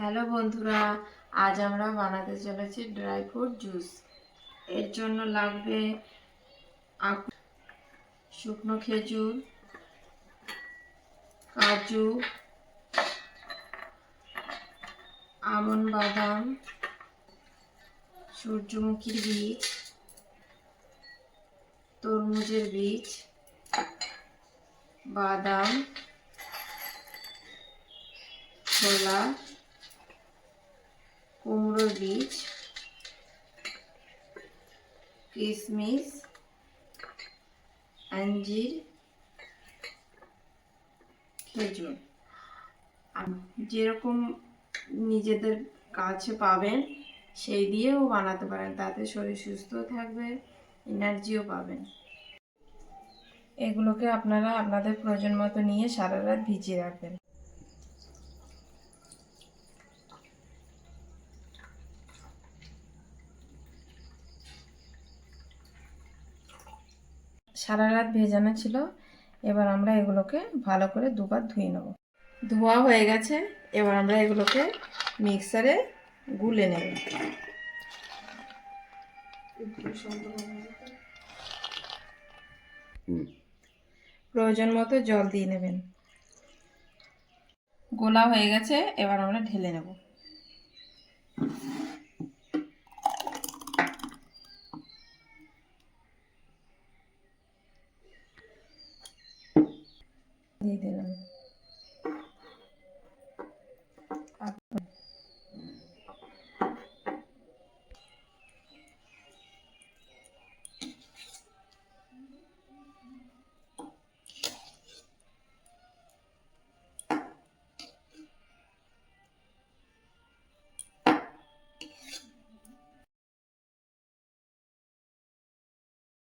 Hello বন্ধুরা, আজ আমরা বানাতে চলেছি ড্রাই ফ্রুট জুস। এর জন্য লাগবে শুকনো খেজুর, কাজু, আমন বাদাম, সূর্যমুখীর বীজ, তরমুজের বীজ, বাদাম, ছোলা কুমড়োর বীজ কিশমিশ আঞ্জির খেজুর। যেরকম নিজেদের কাছে পাবেন, সেই দিয়েও বানাতে পারেন। তাতে শরীর সুস্থ থাকবে, এনার্জিও পাবেন। এগুলোকে আপনারা আপনাদের প্রয়োজন মতো নিয়ে সারা রাত ভিজিয়ে রাখবেন। সারা রাত ভেজানো ছিল এবার আমরা এগুলোকে ভালো করে দুবার ধুয়ে নেব। ধোয়া হয়ে গেছে এবার আমরা এগুলোকে মিক্সারে গুলে নেব। প্রয়োজন মতো জল দিয়ে নেবেন। গোলা হয়ে গেছে এবার আমরা ঢেলে নেব। দিয়ে দিলাম